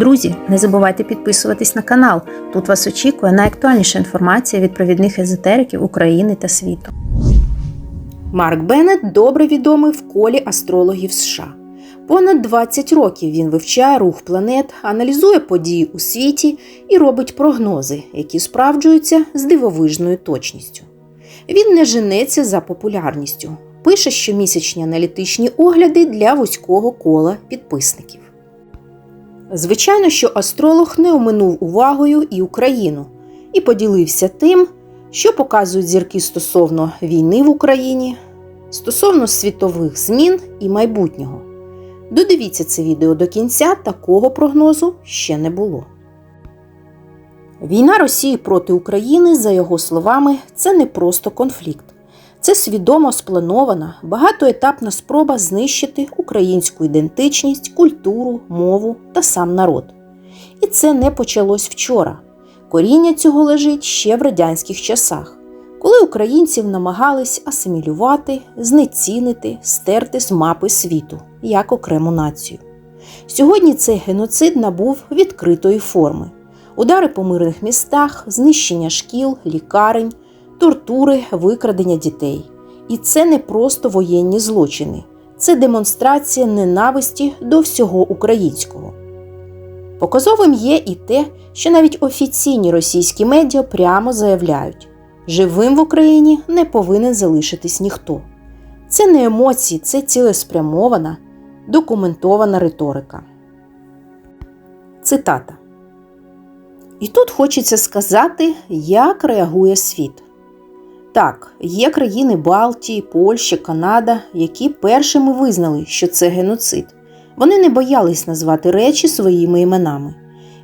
Друзі, не забувайте підписуватись на канал. Тут вас очікує найактуальніша інформація від провідних езотериків України та світу. Марк Беннет добре відомий в колі астрологів США. Понад 20 років він вивчає рух планет, аналізує події у світі і робить прогнози, які справджуються з дивовижною точністю. Він не женеться за популярністю, пише щомісячні аналітичні огляди для вузького кола підписників. Звичайно, що астролог не оминув увагою і Україну і поділився тим, що показують зірки стосовно війни в Україні, стосовно світових змін і майбутнього. Додивіться це відео до кінця, такого прогнозу ще не було. Війна Росії проти України, за його словами, це не просто конфлікт. Це свідомо спланована, багатоетапна спроба знищити українську ідентичність, культуру, мову та сам народ. І це не почалось вчора. Коріння цього лежить ще в радянських часах, коли українців намагались асимілювати, знецінити, стерти з мапи світу як окрему націю. Сьогодні цей геноцид набув відкритої форми: удари по мирних містах, знищення шкіл, лікарень тортури, викрадення дітей. І це не просто воєнні злочини, це демонстрація ненависті до всього українського. Показовим є і те, що навіть офіційні російські медіа прямо заявляють, живим в Україні не повинен залишитись ніхто. Це не емоції, це цілеспрямована, документована риторика. Цитата. І тут хочеться сказати, як реагує світ. Так, є країни Балтії, Польща, Канада, які першими визнали, що це геноцид. Вони не боялись назвати речі своїми іменами.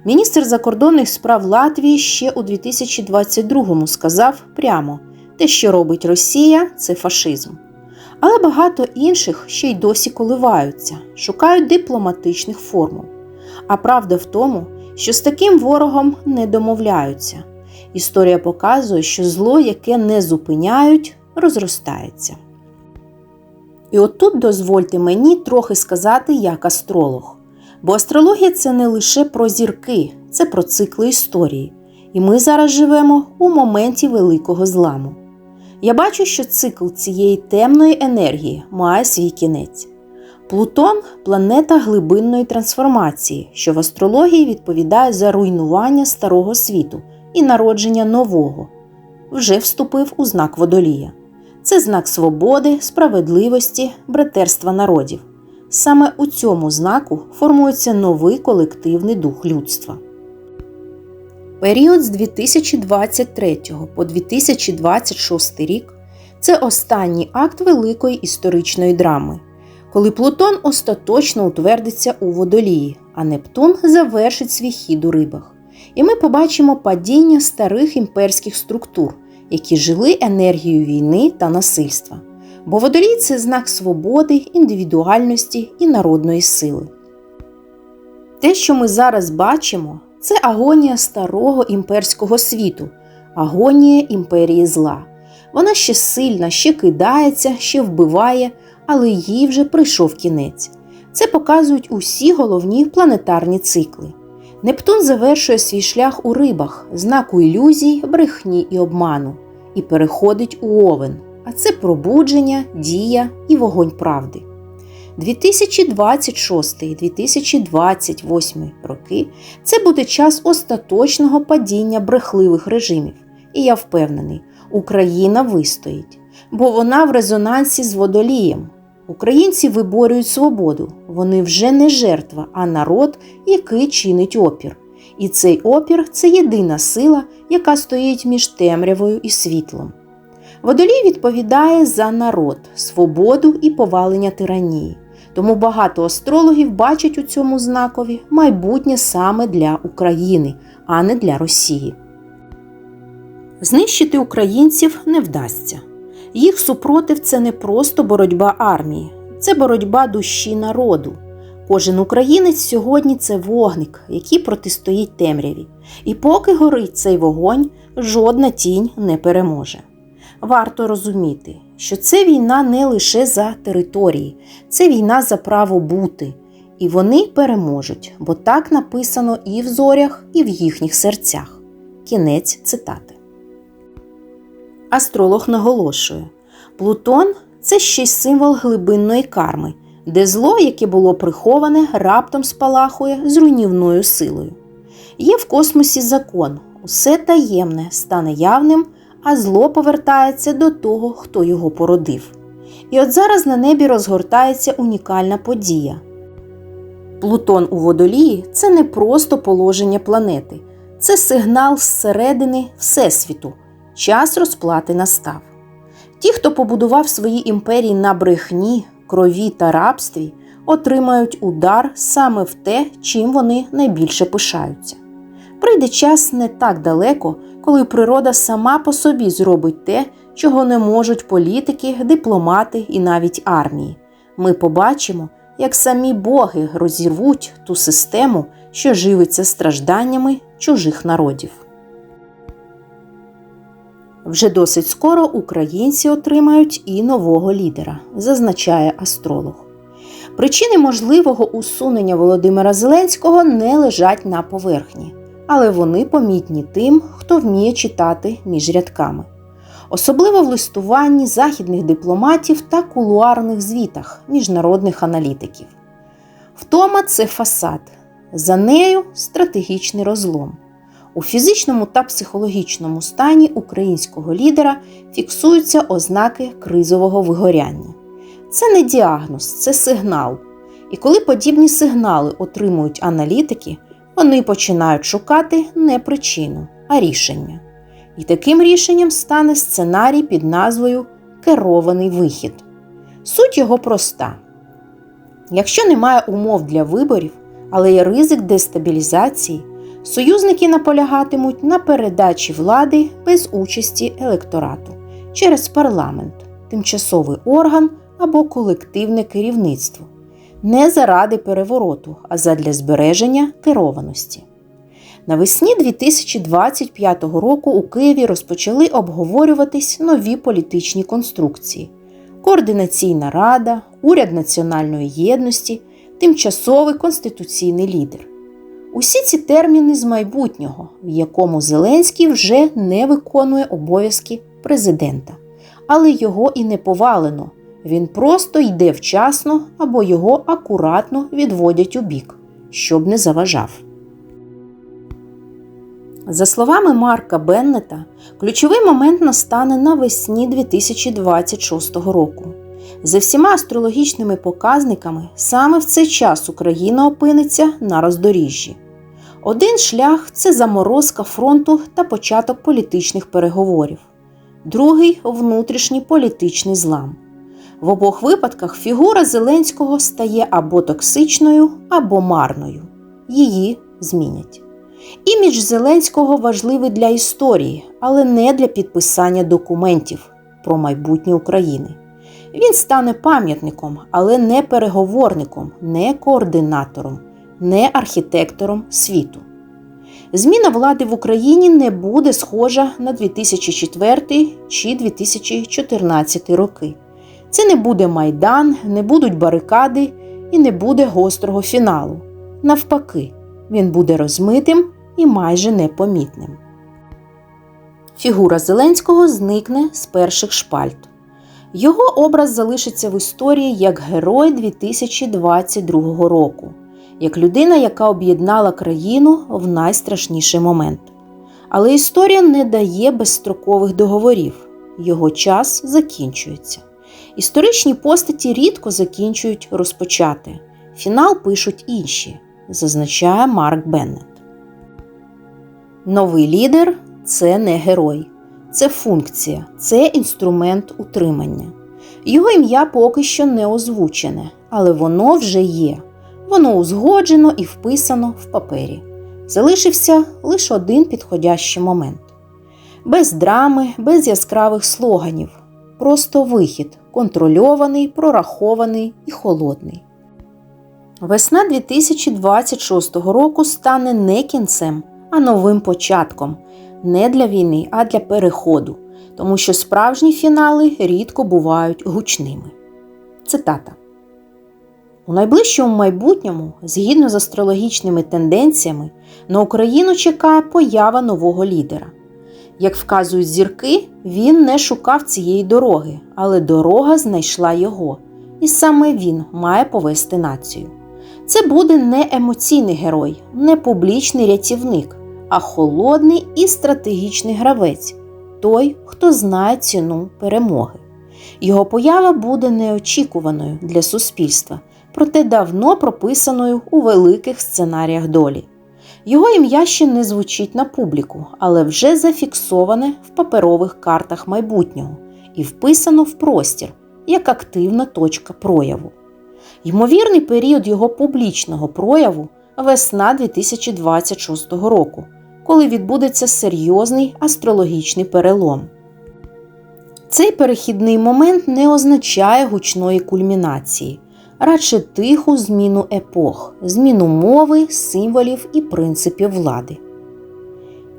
Міністр закордонних справ Латвії ще у 2022-му сказав прямо: те, що робить Росія, це фашизм. Але багато інших ще й досі коливаються, шукають дипломатичних формул. А правда в тому, що з таким ворогом не домовляються. Історія показує, що зло, яке не зупиняють, розростається. І отут дозвольте мені трохи сказати як астролог. Бо астрологія це не лише про зірки, це про цикли історії. І ми зараз живемо у моменті великого зламу. Я бачу, що цикл цієї темної енергії має свій кінець. Плутон планета глибинної трансформації, що в астрології відповідає за руйнування старого світу і народження нового, вже вступив у знак водолія. Це знак свободи, справедливості, братерства народів. Саме у цьому знаку формується новий колективний дух людства. Період з 2023 по 2026 рік це останній акт великої історичної драми, коли Плутон остаточно утвердиться у водолії, а Нептун завершить свій хід у рибах і ми побачимо падіння старих імперських структур, які жили енергією війни та насильства. Бо водолій це знак свободи, індивідуальності і народної сили. Те, що ми зараз бачимо, це агонія старого імперського світу, агонія імперії зла. Вона ще сильна, ще кидається, ще вбиває, але їй вже прийшов кінець. Це показують усі головні планетарні цикли. Нептун завершує свій шлях у рибах, знаку ілюзій, брехні і обману, і переходить у овен, а це пробудження, дія і вогонь правди. 2026-2028 роки це буде час остаточного падіння брехливих режимів. І я впевнений, Україна вистоїть, бо вона в резонансі з водолієм, Українці виборюють свободу, вони вже не жертва, а народ, який чинить опір. І цей опір це єдина сила, яка стоїть між темрявою і світлом. Водолій відповідає за народ, свободу і повалення тиранії. Тому багато астрологів бачать у цьому знакові майбутнє саме для України, а не для Росії. Знищити українців не вдасться. Їх супротив це не просто боротьба армії, це боротьба душі народу. Кожен українець сьогодні це вогник, який протистоїть темряві. І поки горить цей вогонь, жодна тінь не переможе. Варто розуміти, що це війна не лише за території, це війна за право бути. І вони переможуть, бо так написано і в зорях, і в їхніх серцях. Кінець цитати. Астролог наголошує: Плутон це ще й символ глибинної карми, де зло, яке було приховане, раптом спалахує з руйнівною силою. Є в космосі закон, усе таємне стане явним, а зло повертається до того, хто його породив. І от зараз на небі розгортається унікальна подія. Плутон у водолії це не просто положення планети, це сигнал зсередини Всесвіту. Час розплати настав. Ті, хто побудував свої імперії на брехні, крові та рабстві, отримають удар саме в те, чим вони найбільше пишаються. Прийде час не так далеко, коли природа сама по собі зробить те, чого не можуть політики, дипломати і навіть армії. Ми побачимо, як самі боги розірвуть ту систему, що живиться стражданнями чужих народів. Вже досить скоро українці отримають і нового лідера, зазначає астролог. Причини можливого усунення Володимира Зеленського не лежать на поверхні, але вони помітні тим, хто вміє читати між рядками, особливо в листуванні західних дипломатів та кулуарних звітах міжнародних аналітиків. Втома це фасад, за нею стратегічний розлом. У фізичному та психологічному стані українського лідера фіксуються ознаки кризового вигоряння. Це не діагноз, це сигнал. І коли подібні сигнали отримують аналітики, вони починають шукати не причину, а рішення. І таким рішенням стане сценарій під назвою Керований вихід. Суть його проста: якщо немає умов для виборів, але є ризик дестабілізації. Союзники наполягатимуть на передачі влади без участі електорату через парламент, тимчасовий орган або колективне керівництво, не заради перевороту, а задля збереження керованості. Навесні 2025 року у Києві розпочали обговорюватись нові політичні конструкції: Координаційна рада, уряд національної єдності, тимчасовий конституційний лідер. Усі ці терміни з майбутнього, в якому Зеленський вже не виконує обов'язки президента, але його і не повалено. Він просто йде вчасно або його акуратно відводять у бік, щоб не заважав. За словами Марка Беннета, ключовий момент настане навесні 2026 року. За всіма астрологічними показниками, саме в цей час Україна опиниться на роздоріжжі. Один шлях це заморозка фронту та початок політичних переговорів, другий внутрішній політичний злам. В обох випадках фігура Зеленського стає або токсичною, або марною. Її змінять. Імідж Зеленського важливий для історії, але не для підписання документів про майбутнє України. Він стане пам'ятником, але не переговорником, не координатором, не архітектором світу. Зміна влади в Україні не буде схожа на 2004 чи 2014 роки. Це не буде майдан, не будуть барикади і не буде гострого фіналу. Навпаки, він буде розмитим і майже непомітним. Фігура Зеленського зникне з перших шпальт. Його образ залишиться в історії як герой 2022 року, як людина, яка об'єднала країну в найстрашніший момент. Але історія не дає безстрокових договорів, його час закінчується. Історичні постаті рідко закінчують розпочати. Фінал пишуть інші, зазначає Марк Беннет. Новий лідер це не герой, це функція, це інструмент утримання. Його ім'я поки що не озвучене, але воно вже є. Воно узгоджено і вписано в папері. Залишився лише один підходящий момент. Без драми, без яскравих слоганів. Просто вихід, контрольований, прорахований і холодний. Весна 2026 року стане не кінцем, а новим початком. Не для війни, а для переходу, тому що справжні фінали рідко бувають гучними. Цитата У найближчому майбутньому, згідно з астрологічними тенденціями, на Україну чекає поява нового лідера. Як вказують зірки, він не шукав цієї дороги, але дорога знайшла його, і саме він має повести націю. Це буде не емоційний герой, не публічний рятівник, а холодний і стратегічний гравець той, хто знає ціну перемоги. Його поява буде неочікуваною для суспільства, проте давно прописаною у великих сценаріях долі. Його ім'я ще не звучить на публіку, але вже зафіксоване в паперових картах майбутнього і вписано в простір як активна точка прояву. Ймовірний період його публічного прояву весна 2026 року, коли відбудеться серйозний астрологічний перелом. Цей перехідний момент не означає гучної кульмінації, радше тиху зміну епох, зміну мови, символів і принципів влади.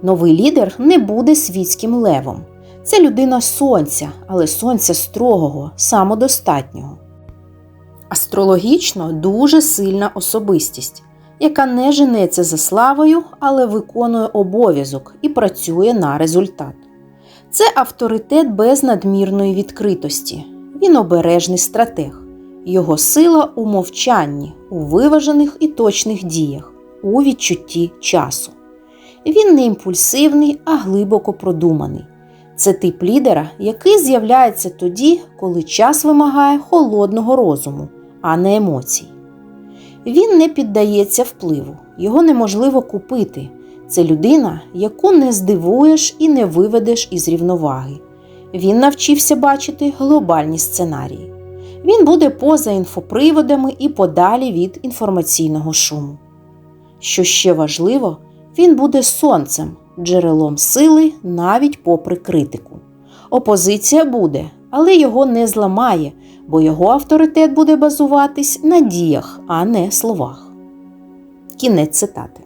Новий лідер не буде світським левом. Це людина сонця, але сонця строгого, самодостатнього. Астрологічно дуже сильна особистість, яка не женеться за славою, але виконує обов'язок і працює на результат. Це авторитет без надмірної відкритості. Він обережний стратег. Його сила у мовчанні, у виважених і точних діях, у відчутті часу. Він не імпульсивний, а глибоко продуманий. Це тип лідера, який з'являється тоді, коли час вимагає холодного розуму, а не емоцій. Він не піддається впливу, його неможливо купити. Це людина, яку не здивуєш і не виведеш із рівноваги. Він навчився бачити глобальні сценарії. Він буде поза інфоприводами і подалі від інформаційного шуму. Що ще важливо, він буде сонцем, джерелом сили навіть попри критику. Опозиція буде, але його не зламає, бо його авторитет буде базуватись на діях, а не словах. Кінець цитати.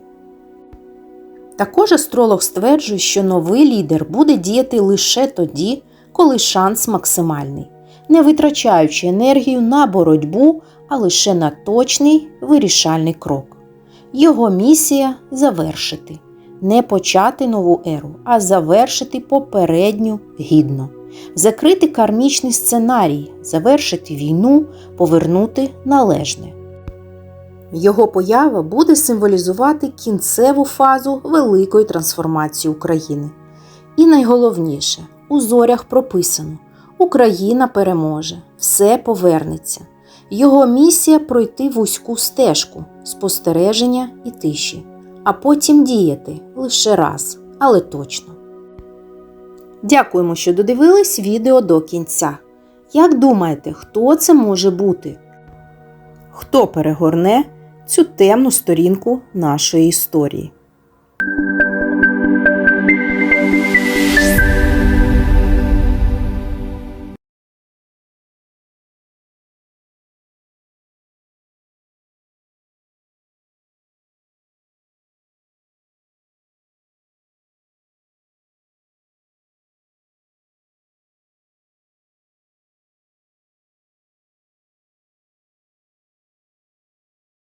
Також астролог стверджує, що новий лідер буде діяти лише тоді, коли шанс максимальний, не витрачаючи енергію на боротьбу, а лише на точний вирішальний крок. Його місія завершити, не почати нову еру, а завершити попередню гідно, закрити кармічний сценарій, завершити війну, повернути належне. Його поява буде символізувати кінцеву фазу великої трансформації України. І найголовніше, у зорях прописано: Україна переможе, все повернеться. Його місія пройти вузьку стежку, спостереження і тиші, а потім діяти лише раз, але точно. Дякуємо, що додивились відео до кінця. Як думаєте, хто це може бути? Хто перегорне цю темну сторінку нашої історії?